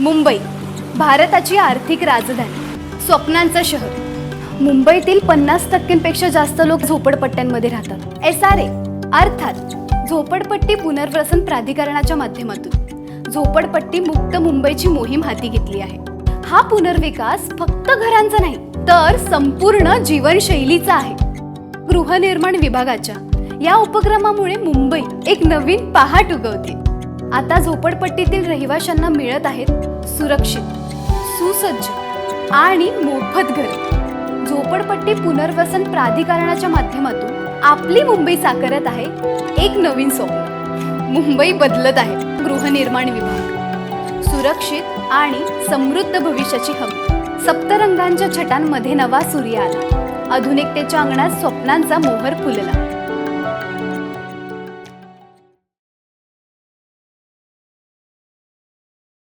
मुंबई भारताची आर्थिक राजधानी स्वप्नांचं शहर. मुंबईतील पन्नास टक्क्यांपेक्षा जास्त लोक झोपडपट्ट्यांमध्ये राहतात. एस आर ए अर्थात झोपडपट्टी पुनर्वसन प्राधिकरणाच्या माध्यमातून. झोपडपट्टी मुक्त मुंबईची मोहीम हाती घेतली आहे. हा पुनर्विकास फक्त घरांचा नाही तर संपूर्ण जीवनशैलीचा आहे. गृहनिर्माण विभागाच्या या उपक्रमामुळे मुंबई एक नवीन पहाट उगवते. आता झोपडपट्टीतील रहिवाशांना मिळत आहेत सुरक्षित सुसज्ज आणि मोफत घर. झोपडपट्टी पुनर्वसन प्राधिकरणाच्या माध्यमातून आपली मुंबई साकारत आहे एक नवीन स्वप्न. मुंबई बदलत आहे गृहनिर्माण विभाग. सुरक्षित आणि समृद्ध भविष्याची हमी. सप्तरंगांच्या छटांमध्ये नवा सूर्य आला. आधुनिकतेच्या अंगणात स्वप्नांचा मोहर फुलला.